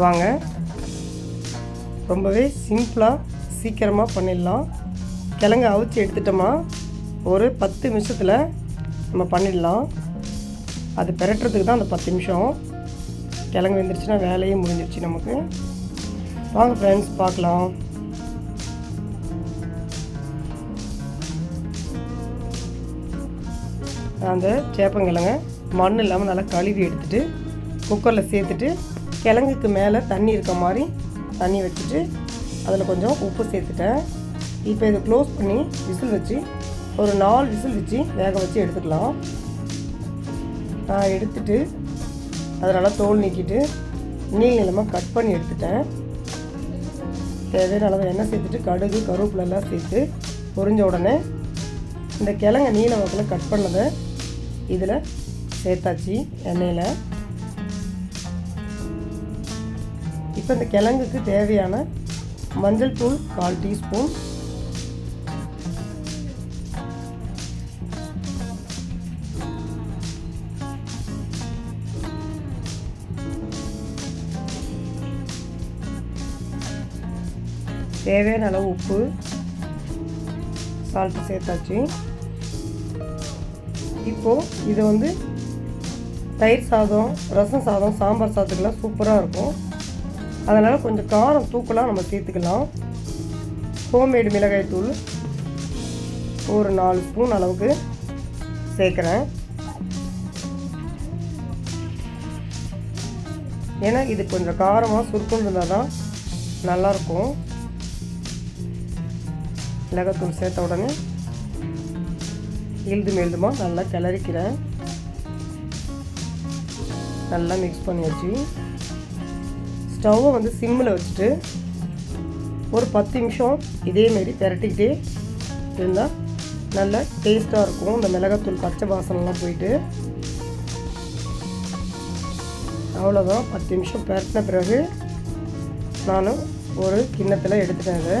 வாங்க. ரொம்பவே சிம்பிளாக சீக்கிரமாக பண்ணிடலாம். கிழங்கு அவிச்சு எடுத்துட்டோமா. ஒரு பத்து நிமிஷத்தில் நம்ம பண்ணிடலாம். அது பெரட்டுறதுக்கு தான் அந்த பத்து நிமிஷம். கிழங்கு வெந்துருச்சுன்னா வேலையே முடிஞ்சிருச்சு நமக்கு. வாங்க ஃப்ரெண்ட்ஸ் பார்க்கலாம். அந்த சேப்பங்கிழங்க மண் இல்லாமல் நல்லா கழுவி எடுத்துட்டு குக்கரில் சேர்த்துட்டு கிழங்குக்கு மேலே தண்ணி இருக்க மாதிரி தண்ணி வச்சுட்டு அதில் கொஞ்சம் உப்பு சேர்த்துட்டேன். இப்போ இதை க்ளோஸ் பண்ணி விசில் வச்சு ஒரு நாலு விசில் வச்சு வேக வச்சு எடுத்துக்கலாம். நான் எடுத்துட்டு அதை நல்லா தோல் நீக்கிட்டு நீள் நிலமாக கட் பண்ணி எடுத்துட்டேன். தேவையான அளவு எண்ணெய் சேர்த்துட்டு கடுகு கருவேப்பிலெல்லாம் சேர்த்து பொரிஞ்ச உடனே இந்த கிழங்க நீல வாக்கில் கட் பண்ணதை இதில் சேர்த்தாச்சு எண்ணெயில். இப்போ இந்த கிழங்குக்கு தேவையான மஞ்சள் தூள் கால் டீஸ்பூன். தேவையான அளவு உப்பு சால்ட்டு சேர்த்தாச்சு. இப்போது இதை வந்து தயிர் சாதம் ரசம் சாதம் சாம்பார் சாதத்துக்கெல்லாம் சூப்பராக இருக்கும். அதனால் கொஞ்சம் காரம் தூக்கலாம் நம்ம சேர்த்துக்கலாம். ஹோம்மேடு மிளகாய் தூள் ஒரு நாலு ஸ்பூன் அளவுக்கு சேர்க்குறேன். ஏன்னா இது கொஞ்சம் காரமாக சுருக்கம் இருந்தால் தான் நல்லாயிருக்கும். மிளகாத்தூள் சேர்த்த உடனே இழுது எழுதுமா நல்லா கிளறிக்கிறேன். நல்லா மிக்ஸ் பண்ணியாச்சு. ஸ்டவ்வை வந்து சிம்மில் வச்சுட்டு ஒரு பத்து நிமிஷம் இதேமாரி திரட்டிக்கிட்டே இருந்தால் நல்லா டேஸ்ட்டாக இருக்கும். இந்த மிளகாத்தூள் பச்சை வாசனெலாம் போயிட்டு. அவ்வளோதான் பத்து நிமிஷம் பரட்டின பிறகு நான் ஒரு கிண்ணத்தில் எடுத்துட்டேன் அதை.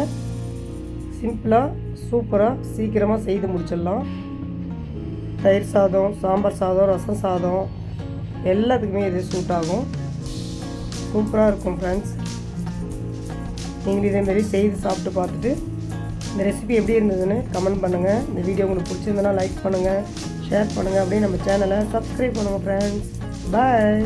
சிம்பிளாக சூப்பராக சீக்கிரமாக செய்து முடிச்சிடலாம். தயிர் சாதம் சாம்பார் சாதம் ரசம் சாதம் எல்லாத்துக்குமே இது சூட் ஆகும். சூப்பராக இருக்கும் ஃப்ரெண்ட்ஸ் நீங்கள் இதேமாரி செய்து சாப்பிட்டு பார்த்துட்டு இந்த ரெசிபி எப்படி இருந்ததுன்னு கமெண்ட் பண்ணுங்கள் இந்த வீடியோ உங்களுக்கு பிடிச்சிருந்தனா லைக் பண்ணுங்கள் ஷேர் பண்ணுங்கள் அப்படியே நம்ம சேனலை சப்ஸ்கிரைப் பண்ணுங்கள் ஃப்ரெண்ட்ஸ் பாய்